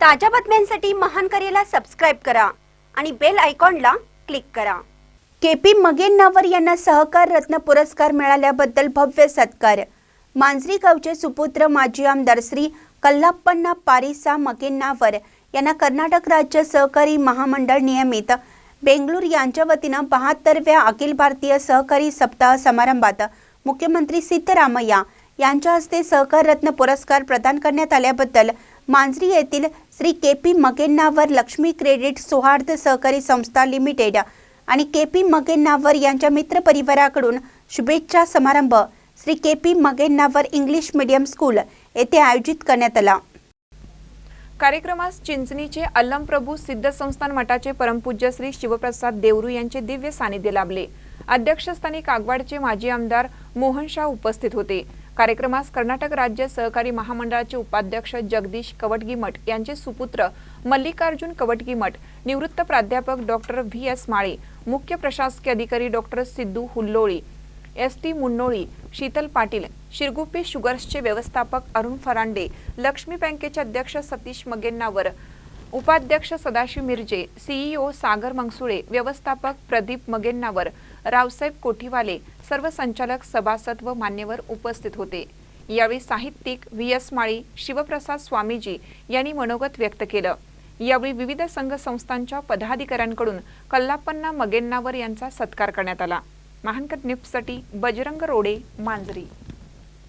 ताज्या बातम्यांसाठी महान करेला सबस्क्राईब करा आणि बेल आयकॉनला क्लिक करा. के पी मगेन्नावर यांना सहकार रत्न पुरस्कार मिळाल्याबद्दल भव्य सत्कार. मांजरी गावचे सुपुत्र माजी आमदार श्री कल्लाप्पन्ना पारिसा मगेन्नावर यांना कर्नाटक राज्य सहकारी महामंडळ नियमित. बेंगळूर यांच्या वतीनं बहात्तरव्या अखिल भारतीय सहकारी सप्ताह समारंभात मुख्यमंत्री सिद्धरामय्या यांच्या हस्ते सहकार रत्न पुरस्कार प्रदान करण्यात आल्याबद्दल मांजरी येथील Shri K P Magennavar Lakshmi credit सौहार्द सहकारी संस्था लिमिटेड आणि के पी मगेन्नावर यांच्या मित्रपरिवाराकडून शुभेच्छा समारंभ Shri K P Magennavar English medium school येथे आयोजित करण्यात आला. कार्यक्रमास चिंचणीचे अल्लमप्रभू सिद्ध संस्थान मठाचे परमपूज्य श्री शिवप्रसाद देवरू यांचे दिव्य सानिध्य लाभले. अध्यक्षस्थानी कागवाडचे माजी आमदार मोहन शाह उपस्थित होते. कार्यक्रमास कर्नाटक राज्य सहकारी महामंडळाचे उपाध्यक्ष जगदीश कवटगीमठ यांचे सुपुत्र मल्लिकार्जुन कवटगीमठ निवृत्त प्राध्यापक डॉक्टर व्ही एस माळे मुख्य प्रशासकीय अधिकारी doctor Siddhu Hulloli S T Munnoli Sheetal Patil Shirguppi शुगर्सचे व्यवस्थापक अरुण फरांडे लक्ष्मी बँकेचे अध्यक्ष सतीश मगेन्नावर उपाध्यक्ष सदाशिव मिरजे सीईओ सागर मंगसुळे व्यवस्थापक प्रदीप मगेन्नावर रावसाहेब कोठीवाले सर्व संचालक सभासद व मान्यवर उपस्थित होते. यावेळी साहित्यिक व्ही एस माळी शिवप्रसाद स्वामीजी यांनी मनोगत व्यक्त केलं. यावेळी विविध संघ संस्थांच्या पदाधिकाऱ्यांकडून कल्लापन्ना मगेन्नावर यांचा सत्कार करण्यात आला. महानकट न्यूजसाठी बजरंग रोडे मांजरी.